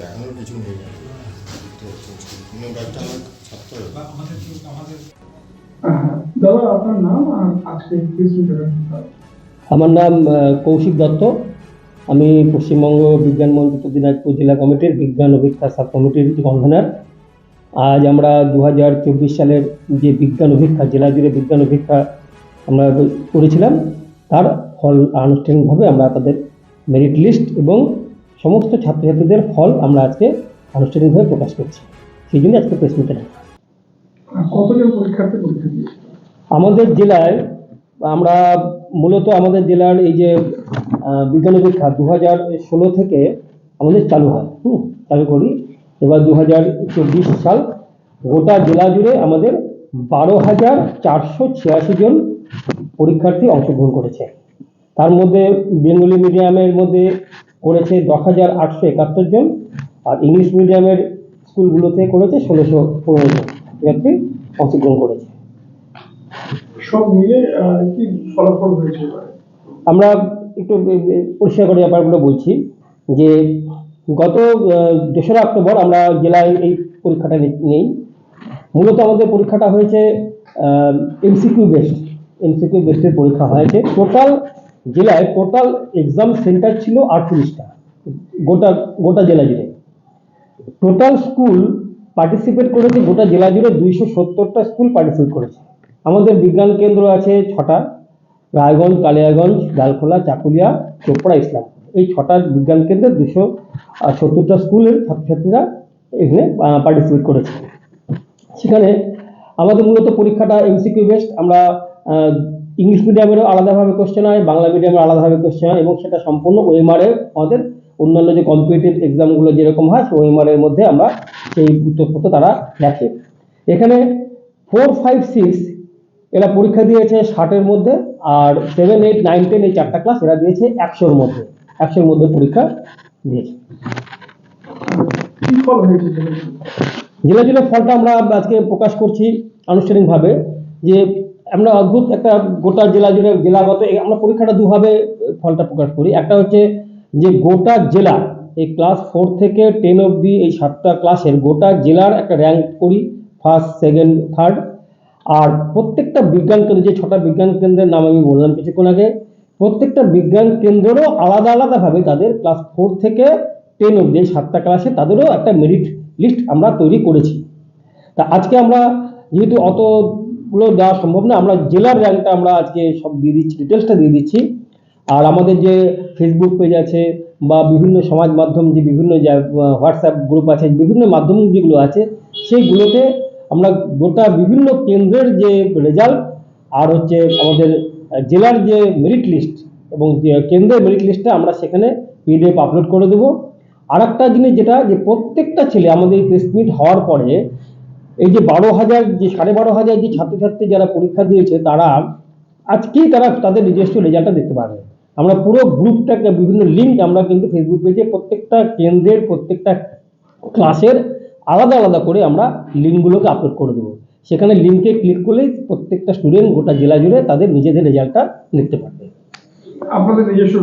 দেখানোর কিছু নেই। তো কোনো ব্যাগটা আমার ছাড়তে হবে। দাদা আপনার নাম আর আজকে আমার নাম কৌশিক দত্ত। আমি পশ্চিমবঙ্গ বিজ্ঞান মন্ত্রিত দিনাজপুর জেলা কমিটির বিজ্ঞান অভিক্ষা সাব কমিটির কনভেনার। আজ আমরা দু হাজার চব্বিশ সালের যে বিজ্ঞান অভিক্ষা জেলা জুড়ে বিজ্ঞান অভিক্ষা আমরা করেছিলাম তার ফল আনুষ্ঠানিকভাবে আমরা তাদের মেরিট লিস্ট এবং সমস্ত ছাত্রছাত্রীদের ফল আমরা আজকে আনুষ্ঠানিকভাবে প্রকাশ করছি। সেই জন্য আজকে প্রেস মিটে কতজন পরীক্ষার্থী পরীক্ষা আমাদের জেলায় আমরা মূলত আমাদের জেলার এই যে বিজ্ঞান পরীক্ষা দু হাজার ষোলো থেকে আমাদের চালু হয় হুম চালু করি। এবার দু হাজার চব্বিশ সাল গোটা জেলা জুড়ে আমাদের বারো হাজার চারশো ছিয়াশি জন পরীক্ষার্থী অংশগ্রহণ করেছে। তার মধ্যে বেঙ্গলি মিডিয়ামের মধ্যে করেছে দশ হাজার আটশো একাত্তর জন আর ইংলিশ মিডিয়ামের স্কুলগুলোতে করেছে ষোলোশো পনেরো জন। ছাত্রছাত্রী অংশগ্রহণ করেছে। সব মিলে কি ফলাফল হয়েছে আমরা একটু পরিষ্কার করে ব্যাপারগুলো বলছি যে গত দোসরা অক্টোবর আমরা জেলায় এই পরীক্ষাটা নেই। মূলত আমাদের পরীক্ষাটা হয়েছে এমসিকিউ বেস্ট এমসিকিউ বেস্টের পরীক্ষা হয়েছে। টোটাল জেলায় টোটাল এক্সাম সেন্টার ছিল আটত্রিশটা, গোটা গোটা জেলা জুড়ে। টোটাল স্কুল পার্টিসিপেট করেছে গোটা জেলা জুড়ে দুইশো সত্তরটা স্কুল পার্টিসিপেট করেছে। আমাদের বিজ্ঞান কেন্দ্র আছে ছটা, রায়গঞ্জ, কালিয়াগঞ্জ, ডালখোলা, চাকুলিয়া, চোপড়া, ইসলাম। এই ছটা বিজ্ঞান কেন্দ্রে দুশো সত্তরটা স্কুলের ছাত্রছাত্রীরা এখানে পার্টিসিপেট করেছে। সেখানে আমাদের মূলত পরীক্ষাটা এমসিকিউ বেস্ট আমরা ইংলিশ মিডিয়ামেরও আলাদাভাবে কোশ্চেন হয় বাংলা মিডিয়ামের আলাদাভাবে কোশ্চেন হয় এবং সেটা সম্পূর্ণ ওএমআরে আমাদের অন্যান্য যে কম্পিটিটিভ এক্সামগুলো যেরকম হয় সেই ওএমআরের মধ্যে আমরা সেই উত্তরপত্র তারা লেখে এখানে ফোর ফাইভ সিক্স এরা পরীক্ষা দিয়েছে ষাটের মধ্যে আর সেভেন এইট নাইন টেন এই চারটা ক্লাস এরা দিয়েছে একশোর মধ্যে। একশোর মধ্যে পরীক্ষা দিয়েছে। জেলা জেলা ফলটা আমরা আজকে প্রকাশ করছি আনুষ্ঠানিকভাবে যে আমরা অদ্ভুত একটা গোটা জেলা জুড়ে, জেলাগত আমরা পরীক্ষাটা দুভাবে ফলটা প্রকাশ করি। একটা হচ্ছে যে গোটা জেলা, এই ক্লাস ফোর থেকে টেন অবধি এই সাতটা ক্লাসের গোটা জেলার একটা র্যাঙ্ক করি ফার্স্ট সেকেন্ড থার্ড আর প্রত্যেকটা বিজ্ঞান কেন্দ্র, যে ছটা বিজ্ঞান কেন্দ্রের নাম আমি বললাম কিছুক্ষণ আগে, প্রত্যেকটা বিজ্ঞান কেন্দ্রও আলাদা আলাদাভাবে তাদের ক্লাস ফোর থেকে টেন অবধি, এই সাতটা ক্লাসে তাদেরও একটা মেরিট লিস্ট আমরা তৈরি করেছি। তা আজকে আমরা যেহেতু অতগুলো দেওয়া সম্ভব না আমরা জেলার র্যাঙ্কটা আমরা আজকে সব দিয়ে দিচ্ছি ডিটেলসটা দিয়ে দিচ্ছি। আর আমাদের যে ফেসবুক পেজ আছে বা বিভিন্ন সমাজ মাধ্যম যে বিভিন্ন হোয়াটসঅ্যাপ গ্রুপ আছে, বিভিন্ন মাধ্যম যেগুলো আছে, সেইগুলোতে আমরা গোটা বিভিন্ন কেন্দ্রের যে রেজাল্ট আর হচ্ছে আমাদের জেলার যে মেরিট লিস্ট এবং কেন্দ্রের মেরিট লিস্টটা আমরা সেখানে পিডিএফ আপলোড করে দেবো। আর একটা জিনিস যেটা, যে প্রত্যেকটা ছেলে আমাদের প্রেস মিট হওয়ার পরে এই যে বারো হাজার যে সাড়ে বারো হাজার যে ছাত্রছাত্রী যারা পরীক্ষা দিয়েছে তারা আজকেই তারা তাদের নিজস্ব রেজাল্টটা দেখতে পারবে। আমরা পুরো গ্রুপটাকে বিভিন্ন লিঙ্ক আমরা কিন্তু ফেসবুক পেজে প্রত্যেকটা কেন্দ্রের প্রত্যেকটা ক্লাসের আলাদা আলাদা করে আমরা লিঙ্কগুলোকে আপলোড করে দেবো। সেখানে লিঙ্কে ক্লিক করলেই প্রত্যেকটা স্টুডেন্ট গোটা জেলা জুড়ে তাদের নিজেদের রেজাল্টটা দেখতে পারবে। আপনাদের নিজস্ব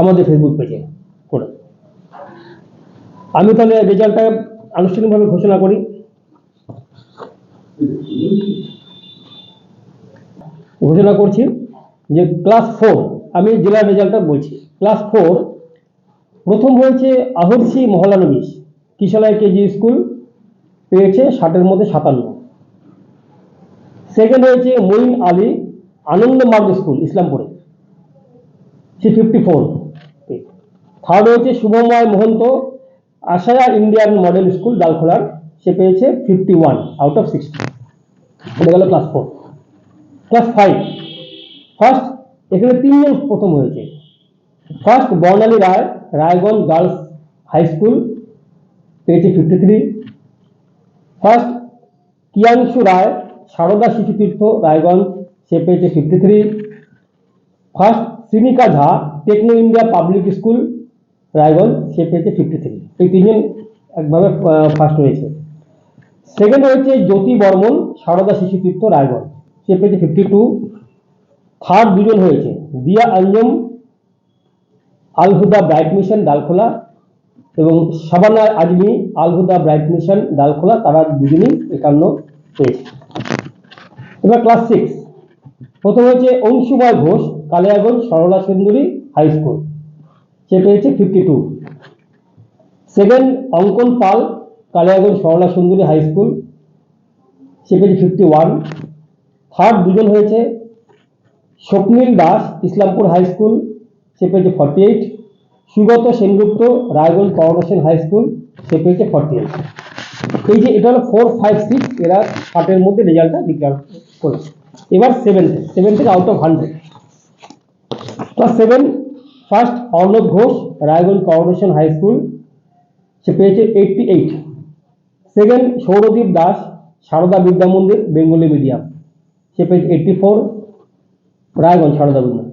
আমাদের ফেসবুক পেজে করে আমি তাহলে রেজাল্টটা আনুষ্ঠানিকভাবে ঘোষণা করি। ঘোষণা করছি যে ক্লাস ফোর আমি জেলার রেজাল্টটা বলছি। ক্লাস ফোর প্রথম হয়েছে আহরসি মহলানবিশ। কিশালয় কেজি স্কুল পেয়েছে ষাটের মধ্যে সাতান্ন। সেকেন্ড হয়েছে মঈন আলী আনন্দ মার্গ স্কুল, ইসলামপুরে। সে ফিফটি ফোর থার্ড হয়েছে শুভময় মহন্ত, আশায়া ইন্ডিয়ান মডেল স্কুল, ডালখোলার। সে পেয়েছে fifty one out of sixty এটা গেল class four class five first এখানে তিনজন প্রথম হয়েছে। First Barnali Roy, Raiganj girls high school পেয়েছে fifty three first Kiyangshu Roy, Sarada Shishutirtha Raiganj, সে পেয়েছে fifty three first Srinika Jha, techno India public school Raiganj, সে পেয়েছে fifty three এই তিনজন একভাবে ফার্স্ট হয়েছে। সেকেন্ড হয়েছে জ্যোতি বর্মন, সারদা শিশুতীর্থ রায়গঞ্জ। সে পেয়েছে ফিফটি টু থার্ড দুজন হয়েছে দিয়া আঞ্জম, আলহুদা ব্রাইট মিশন, ডালখোলা এবং শাবানা আজমি, আলহুদা ব্রাইট মিশন, ডালখোলা, তারা দুজনেই একান্ন পেয়েছে। এবার ক্লাস সিক্স প্রথম হচ্ছে অংশুময় ঘোষ, কালিয়াগঞ্জ, সরলা সুন্দরী হাই স্কুল সে পেয়েছে ফিফটি টু সেকেন্ড অঙ্কন পাল কালিয়াগঞ্জ সরলা সুন্দরী হাই স্কুল সে ফিফটি ওয়ান। থার্ড দুজন হয়েছে স্বপ্নীল দাস, ইসলামপুর হাই স্কুল সে forty eight Sugata Sengupta, Raiganj coronation high school সে পেয়েছে ফর্টি এইট এই যে এটা হলো ফোর ফাইভ সিক্স এরা ষাটের মধ্যে রেজাল্টটা ডিক্লেয়ার করেছে। এবার সেভেন সেভেন থেকে out of hundred class seven first Arnab Ghosh, Raiganj coronation high school, সে পেয়েছে eighty eight second Sauradeep Das, Sarada Vidya Mandir, Bengali medium. সে পেয়েছে eighty four Raiganj, Sarada Vidya.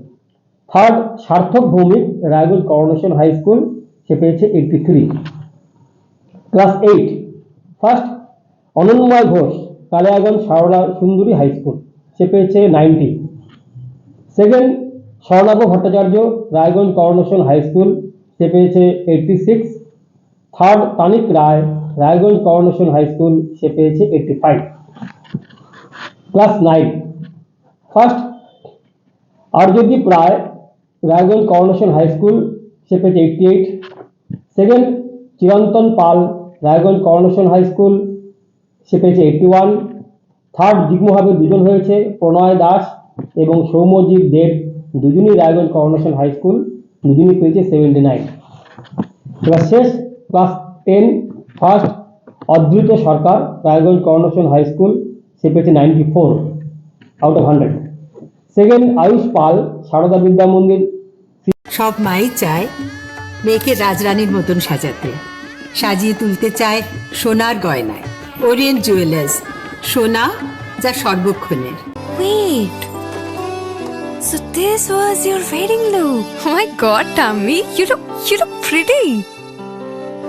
Third Sarthak Bhowmik, Raiganj coronation high school সে পেয়েছে eighty three class eight first Ananyamoy Ghosh, Kaliaganj, Sarada Sundari high school সে পেয়েছে ninety second Swarnabha Bhattacharya, Raiganj coronation high school সে পেয়েছে eighty six third Tanik Roy Raiganj coronation high school সে পেয়েছে eighty five class nine first Aryadeep Roy Raiganj coronation high school সে পেয়েছে eighty eight second Chirantan Pal Raiganj coronation high school সে পেয়েছে eighty one third যুগ্মভাবে দুজন হয়েছে, প্রণয় দাস এবং সৌম্যজিৎ দেব দুজনই Raiganj coronation high school দুজনই পেয়েছে seventy nine এবার শেষ class ten first Adrit Sarkar Raiganj coronation high school সে পেয়েছে ninety four out of hundred second Ayush Pal Sarada Vidya Mandir সব মাই চায় মেয়েকে রাজরানীর মতন সাজাতে সাজিয়ে তুলতে চায় সোনার গয়নায় ওরিয়েন্ট জুয়েলার্স সোনা যা সর্বক্ষণের Wait. So this was your wedding look. Oh my god, Tammy, you look you look pretty.